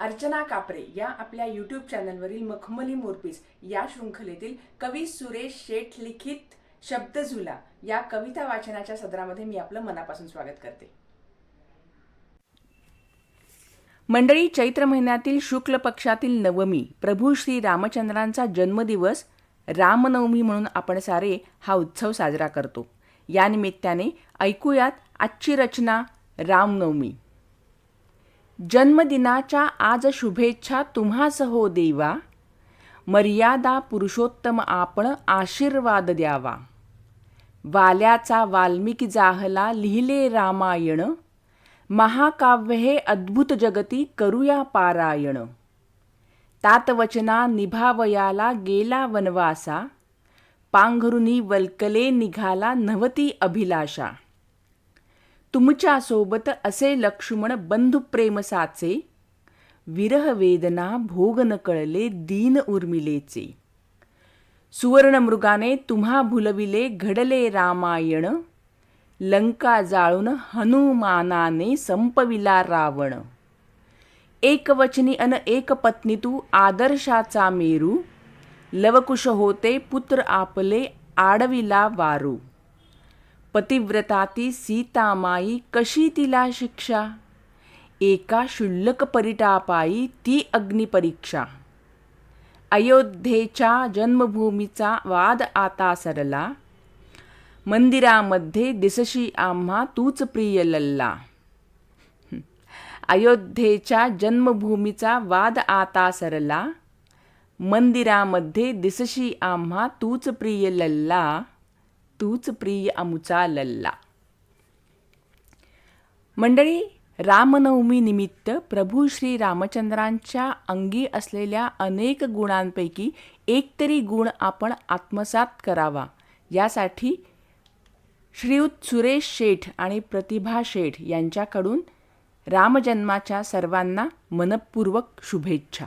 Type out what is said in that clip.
अर्चना कापरे या आपल्या यूट्यूब चॅनलवरील मखमली मोरपीस या शृंखलेतील कवी सुरेश शेठ लिखित शब्दझुला या कविता वाचनाच्या सदरामध्ये मी आपलं मनापासून स्वागत करते. मंडळी चैत्र महिन्यातील शुक्ल पक्षातील नवमी प्रभू श्री रामचंद्रांचा जन्मदिवस रामनवमी म्हणून आपण सारे हा उत्सव साजरा करतो. या निमित्ताने ऐकूयात आजची रचना रामनवमी. जन्मदिनाच्या आज शुभेच्छा तुम्हास हो देवा. मर्यादा पुरुषोत्तम आपण आशीर्वाद द्यावा. वाल्याचा वाल्मिकी जाहला लिहिले रामायण. महाकाव्य हे अद्भुत जगती करूया पारायण. तातवचना निभावयाला गेला वनवासा. पांघरुनी वल्कले निघाला नवती अभिलाषा. तुमच्यासोबत असे लक्ष्मण बंधुप्रेम साचे विरह वेदना भोग न कळले दीन उर्मिलेचे. सुवर्ण मृगाने तुम्हा भुलविले घडले रामायण लंका जाळून हनुमानाने संपविला रावण. एकवचनी अन एक पत्नी तू आदर्शाचा मेरू लवकुश होते पुत्र आपले आडविला वारू. पतिव्रता ती सीतामाई कशी तिला शिक्षा? एका क्षुल्लक परिटापायी ती अग्निपरीक्षा अयोध्येच्या जन्मभूमीचा वाद आता सरला. मंदिरामध्ये दिसशी आम्हा तूच प्रिय लल्ला. अयोध्येच्या जन्मभूमीचा वाद आता सरला. मंदिरामध्ये दिसशी आम्हा तूच प्रिय लल्ला. तूच प्रिय अमुचा लल्ला. मंडळी रामनवमी निमित्त प्रभू श्री रामचंद्रांच्या अंगी असलेल्या अनेक गुणांपैकी एक तरी गुण आपण आत्मसात करावा. यासाठी श्रीयुत सुरेश शेठ आणि प्रतिभा शेठ यांच्याकडून रामजन्माच्या सर्वांना मनपूर्वक शुभेच्छा.